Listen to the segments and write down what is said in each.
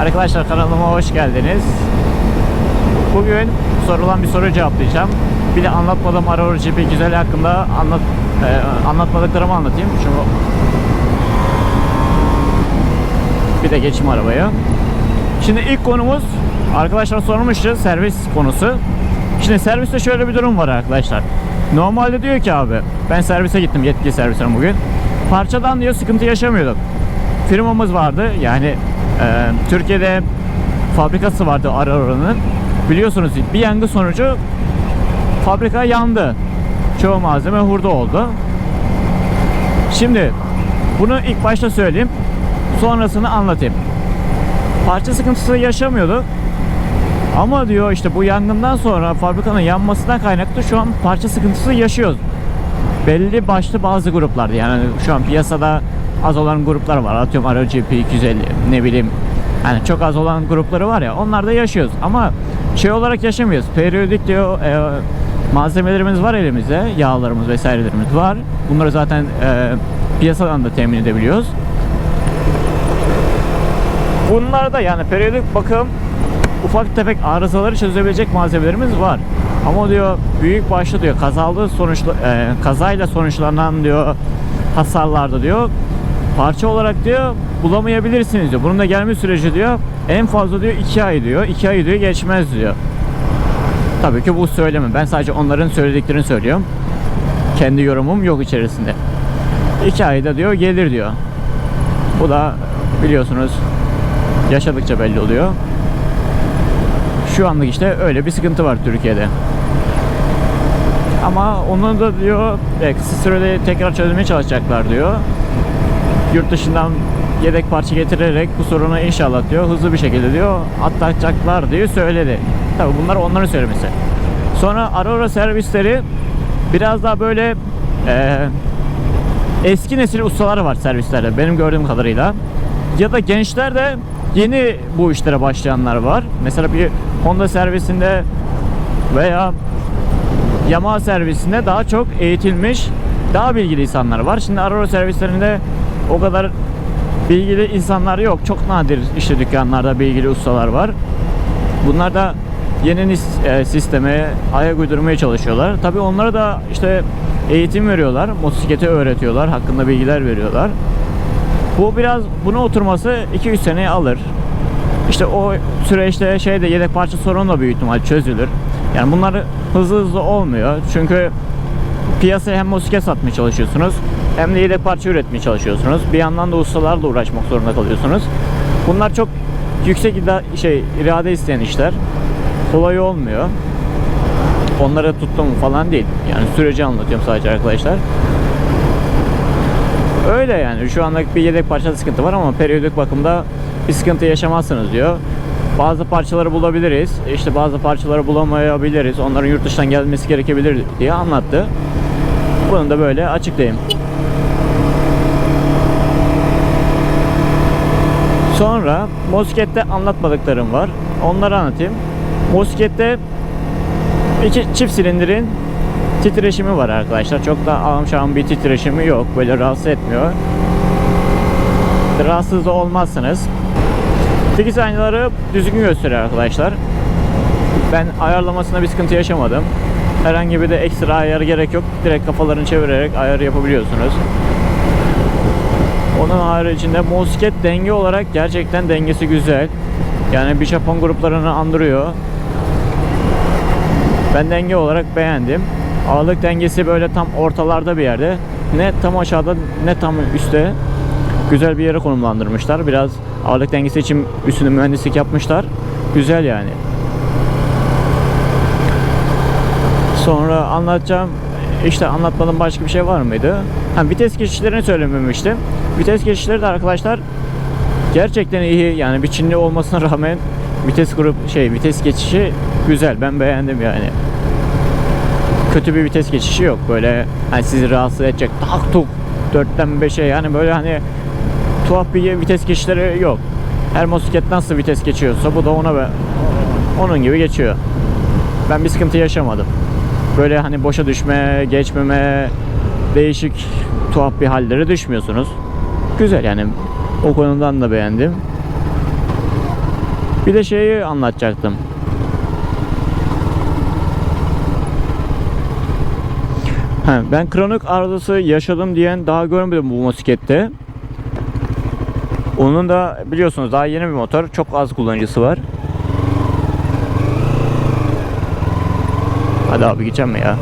Arkadaşlar kanalıma hoş geldiniz. Bugün sorulan bir soru cevaplayacağım. Bir de anlatmadığım Aurora GP güzel hakkında anlat e, anlatmadıklarımı anlatayım. Şimdi bir de geçeyim arabaya. Şimdi ilk konumuz arkadaşlar sormuştu servis konusu. Şimdi serviste şöyle bir durum var arkadaşlar. Normalde diyor ki abi ben servise gittim yetkili servisine bugün. Parçadan diyor sıkıntı yaşamıyorduk. Firmamız vardı yani Türkiye'de fabrikası vardı Aurora'nın. Biliyorsunuz bir yangın sonucu fabrika yandı. Çoğu malzeme hurda oldu. Şimdi bunu ilk başta söyleyeyim. Sonrasını anlatayım. Parça sıkıntısı yaşamıyordu. Ama diyor işte bu yangından sonra fabrikanın yanmasından kaynaklı şu an parça sıkıntısı yaşıyoruz. Belli başlı bazı gruplarda yani şu an piyasada az olan gruplar var. Atıyorum Aro GP 250 ne bileyim yani çok az olan grupları var ya onlarda yaşıyoruz ama şey olarak yaşamıyoruz. Periyodik diyor e, malzemelerimiz var elimizde. Yağlarımız vesairelerimiz var. Bunları zaten e, piyasadan da temin edebiliyoruz. Bunlarda yani periyodik bakım ufak tefek arızaları çözebilecek malzemelerimiz var. Ama diyor büyük başlı diyor kazalı sonuçla e, kazayla sonuçlanan diyor hasarlarda diyor parça olarak diyor bulamayabilirsiniz diyor. Bunun da gelme süreci diyor en fazla diyor 2 ay diyor. 2 ay diyor geçmez diyor. Tabii ki bu söyleme. Ben sadece onların söylediklerini söylüyorum. Kendi yorumum yok içerisinde. 2 ayda diyor gelir diyor. Bu da biliyorsunuz yaşadıkça belli oluyor. Şu anlık işte öyle bir sıkıntı var Türkiye'de. Ama onu da diyor kısa sürede tekrar çözmeye çalışacaklar diyor. Yurt dışından yedek parça getirerek bu sorunu inşallah diyor hızlı bir şekilde diyor atlatacaklar diye söyledi. Tabi bunlar onların söylemesi. Sonra Aurora servisleri biraz daha böyle e, eski nesil ustaları var servislerde benim gördüğüm kadarıyla. Ya da gençler de yeni bu işlere başlayanlar var. Mesela bir Honda servisinde veya Yamaha servisinde daha çok eğitilmiş, daha bilgili insanlar var. Şimdi Aurora servislerinde o kadar bilgili insanlar yok. Çok nadir işte dükkanlarda bilgili ustalar var. Bunlar da yeni e, sisteme ayak uydurmaya çalışıyorlar. Tabii onlara da işte eğitim veriyorlar, motosikleti öğretiyorlar, hakkında bilgiler veriyorlar. Bu biraz buna oturması 2-3 seneyi alır. İşte o süreçte şeyde yedek parça sorunu da büyük ihtimal çözülür. Yani bunlar hızlı hızlı olmuyor. Çünkü piyasaya hem motosiklet satmaya çalışıyorsunuz hem de yedek parça üretmeye çalışıyorsunuz. Bir yandan da ustalarla uğraşmak zorunda kalıyorsunuz. Bunlar çok yüksek şey irade isteyen işler. Kolay olmuyor. Onları tuttum falan değil. Yani süreci anlatıyorum sadece arkadaşlar. Öyle yani. Şu anlık bir yedek parça sıkıntı var ama periyodik bakımda bir sıkıntı yaşamazsınız diyor. Bazı parçaları bulabiliriz. İşte bazı parçaları bulamayabiliriz. Onların yurt dışından gelmesi gerekebilir diye anlattı. Bunu da böyle açıklayayım. Sonra motosiklette anlatmadıklarım var. Onları anlatayım. Motosiklette iki çift silindirin titreşimi var arkadaşlar. Çok da amşam bir titreşimi yok. Böyle rahatsız etmiyor. Rahatsız olmazsınız. Dikiz aynaları düzgün gösteriyor arkadaşlar. Ben ayarlamasında bir sıkıntı yaşamadım. Herhangi bir de ekstra ayar gerek yok. Direkt kafalarını çevirerek ayar yapabiliyorsunuz. Onun haricinde motosiklet denge olarak gerçekten dengesi güzel. Yani bir Japon gruplarını andırıyor. Ben denge olarak beğendim. Ağırlık dengesi böyle tam ortalarda bir yerde. Ne tam aşağıda ne tam üstte. Güzel bir yere konumlandırmışlar. Biraz ağırlık dengesi için üstüne mühendislik yapmışlar. Güzel yani. Sonra anlatacağım işte anlatmadığım başka bir şey var mıydı? Ha, vites geçişlerini söylememiştim. Vites geçişleri de arkadaşlar gerçekten iyi. Yani bir Çinli olmasına rağmen vites grup şey vites geçişi güzel. Ben beğendim yani. Kötü bir vites geçişi yok. Böyle hani sizi rahatsız edecek tak tuk 4'ten 5'e yani böyle hani tuhaf bir vites geçişleri yok. Her motosiklet nasıl vites geçiyorsa bu da ona be, onun gibi geçiyor. Ben bir sıkıntı yaşamadım. Böyle hani boşa düşme, geçmeme, değişik tuhaf bir hallere düşmüyorsunuz. Güzel yani o konudan da beğendim. Bir de şeyi anlatacaktım. Ha, ben kronik arızası yaşadım diyen daha görmedim bu motosiklette. Onun da biliyorsunuz daha yeni bir motor. Çok az kullanıcısı var. Hadi abi geçeceğim mi ya?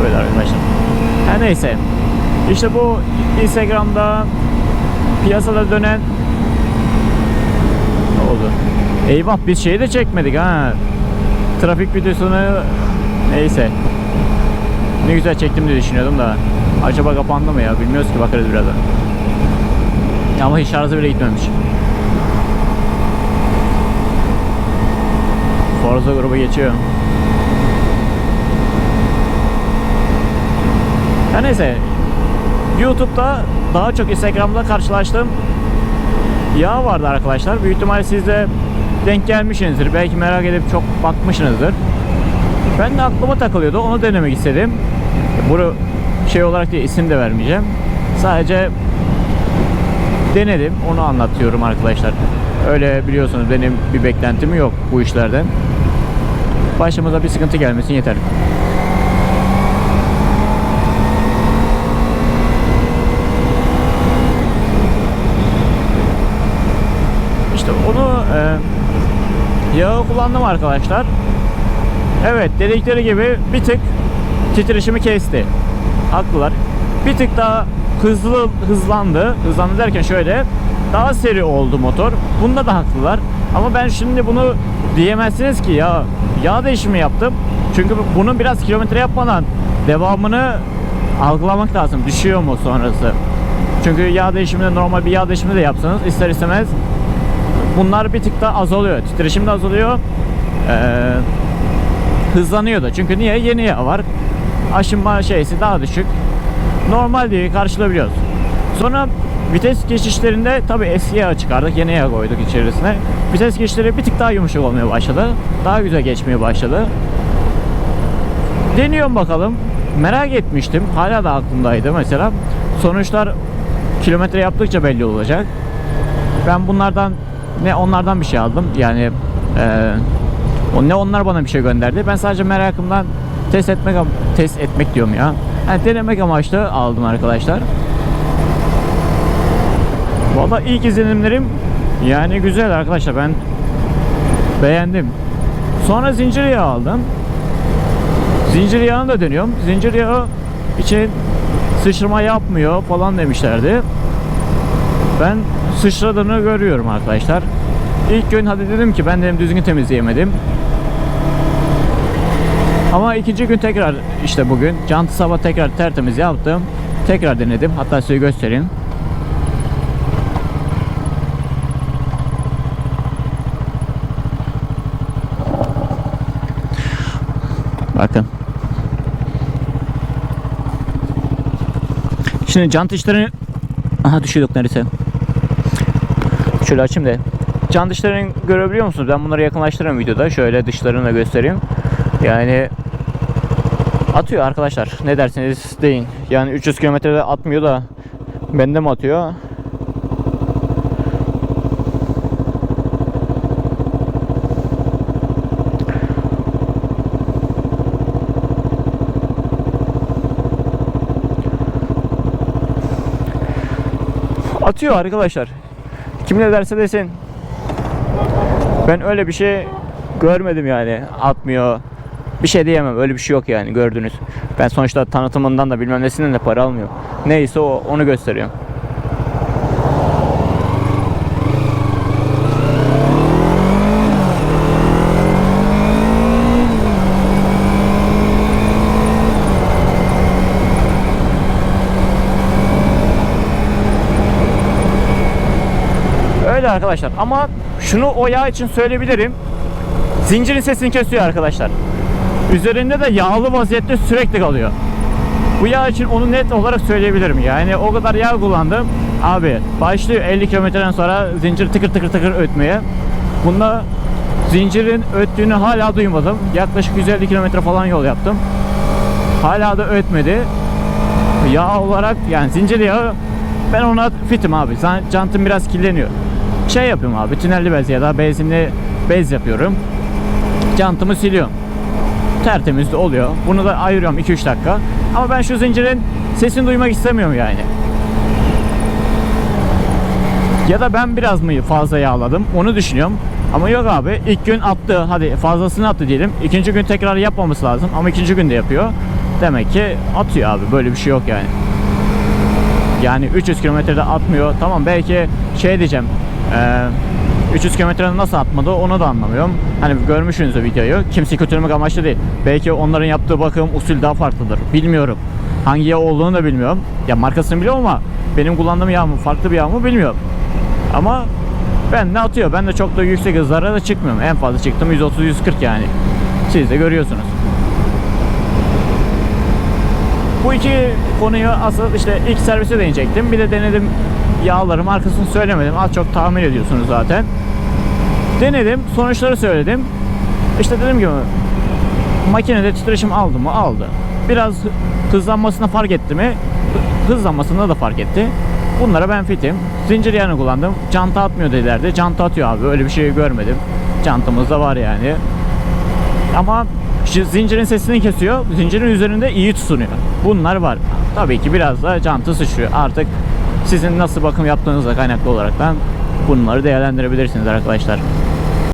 Evet arkadaşlar. Her neyse. İşte bu Instagram'da piyasada dönen ne oldu? Eyvah biz şeyi de çekmedik ha. Trafik videosunu neyse. Ne güzel çektim diye düşünüyordum da. Acaba kapandı mı ya? Bilmiyoruz ki bakarız birazdan. Ama hiç şarjı bile gitmemiş. Forza grubu geçiyor. Her neyse. YouTube'da daha çok Instagram'da karşılaştığım yağ vardı arkadaşlar. Büyük ihtimalle siz de denk gelmişsinizdir. Belki merak edip çok bakmışsınızdır. Ben de aklıma takılıyordu. Onu denemek istedim. Bunu şey olarak diye isim de vermeyeceğim. Sadece denedim. Onu anlatıyorum arkadaşlar. Öyle biliyorsunuz benim bir beklentim yok bu işlerden. Başımıza bir sıkıntı gelmesin yeter. İşte onu e, yağı kullandım arkadaşlar. Evet dedikleri gibi bir tık titreşimi kesti. Haklılar. Bir tık daha hızlı hızlandı. Hızlandı derken şöyle daha seri oldu motor. Bunda da haklılar. Ama ben şimdi bunu diyemezsiniz ki ya yağ değişimi yaptım. Çünkü bunun biraz kilometre yapmadan devamını algılamak lazım. Düşüyor mu sonrası? Çünkü yağ değişiminde normal bir yağ değişimi de yapsanız ister istemez bunlar bir tık da azalıyor. Titreşim de azalıyor. Ee, hızlanıyor da. Çünkü niye? Yeni yağ var. Aşınma şeysi daha düşük. Normal diye karşılayabiliyoruz. Sonra vites geçişlerinde tabi eski yağ çıkardık. Yeni yağ koyduk içerisine. Vites geçişleri bir tık daha yumuşak olmaya başladı. Daha güzel geçmeye başladı. Deniyorum bakalım. Merak etmiştim. Hala da aklımdaydı mesela. Sonuçlar kilometre yaptıkça belli olacak. Ben bunlardan ne onlardan bir şey aldım. Yani o ne onlar bana bir şey gönderdi. Ben sadece merakımdan test etmek test etmek diyorum ya. Yani denemek amaçlı aldım arkadaşlar. Valla ilk izlenimlerim yani güzel arkadaşlar. Ben beğendim. Sonra zincir yağı aldım. Zincir yağını da deniyorum. Zincir yağı için sıçrama yapmıyor falan demişlerdi. Ben sıçradığını görüyorum arkadaşlar. İlk gün hadi dedim ki ben dedim düzgün temizleyemedim. Ama ikinci gün tekrar işte bugün jantı sabah tekrar tertemiz yaptım. Tekrar denedim. Hatta size göstereyim. Bakın. Şimdi jant işlerini Aha düşüyorduk neredeyse. Şöyle açayım da. Can dışlarını görebiliyor musunuz? Ben bunları yakınlaştırırım videoda. Şöyle dışlarını da göstereyim. Yani atıyor arkadaşlar. Ne dersiniz deyin. Yani 300 kilometrede atmıyor da bende mi atıyor? Atıyor arkadaşlar. Kim ne derse desin. Ben öyle bir şey görmedim yani. Atmıyor. Bir şey diyemem. Öyle bir şey yok yani gördünüz. Ben sonuçta tanıtımından da bilmem nesinden de para almıyor. Neyse o onu gösteriyor. Öyle arkadaşlar ama şunu o yağ için söyleyebilirim. Zincirin sesini kesiyor arkadaşlar. Üzerinde de yağlı vaziyette sürekli kalıyor. Bu yağ için onu net olarak söyleyebilirim. Yani o kadar yağ kullandım. Abi başlıyor 50 kilometreden sonra zincir tıkır tıkır tıkır ötmeye. Bunda zincirin öttüğünü hala duymadım. Yaklaşık 150 kilometre falan yol yaptım. Hala da ötmedi. Yağ olarak yani zincir yağı ben ona fitim abi. Jantım biraz kirleniyor. Şey yapıyorum abi tünelli bez ya da benzinli bez yapıyorum. Jantımı siliyorum. Tertemiz oluyor. Bunu da ayırıyorum 2-3 dakika. Ama ben şu zincirin sesini duymak istemiyorum yani. Ya da ben biraz mı fazla yağladım onu düşünüyorum. Ama yok abi ilk gün attı hadi fazlasını attı diyelim. İkinci gün tekrar yapmaması lazım ama ikinci günde yapıyor. Demek ki atıyor abi böyle bir şey yok yani. Yani 300 kilometrede atmıyor. Tamam belki şey diyeceğim. Eee, 300 kilometrede nasıl atmadı onu da anlamıyorum. Hani görmüşsünüz o videoyu. Kimse kötülemek amaçlı değil. Belki onların yaptığı bakım usul daha farklıdır. Bilmiyorum. Hangi yağ olduğunu da bilmiyorum. Ya markasını biliyorum ama benim kullandığım yağ mı farklı bir yağ mı bilmiyorum. Ama ben de atıyor. Ben de çok da yüksek hızlara da çıkmıyorum. En fazla çıktım 130-140 yani. Siz de görüyorsunuz. Bu iki konuyu asıl işte ilk servise değinecektim. Bir de denedim yağları markasını söylemedim. Az çok tahmin ediyorsunuz zaten. Denedim. Sonuçları söyledim. İşte dedim ki makinede titreşim aldı mı? Aldı. Biraz hızlanmasına fark etti mi? Hı- Hızlanmasında da fark etti. Bunlara ben fitim. Zincir yağını kullandım. Canta atmıyor dedilerdi. Canta atıyor abi. Öyle bir şey görmedim. Cantımız da var yani. Ama zincirin sesini kesiyor. Zincirin üzerinde iyi tutunuyor. Bunlar var. Tabii ki biraz da cantı sıçrıyor. Artık sizin nasıl bakım yaptığınızla kaynaklı olaraktan bunları değerlendirebilirsiniz arkadaşlar.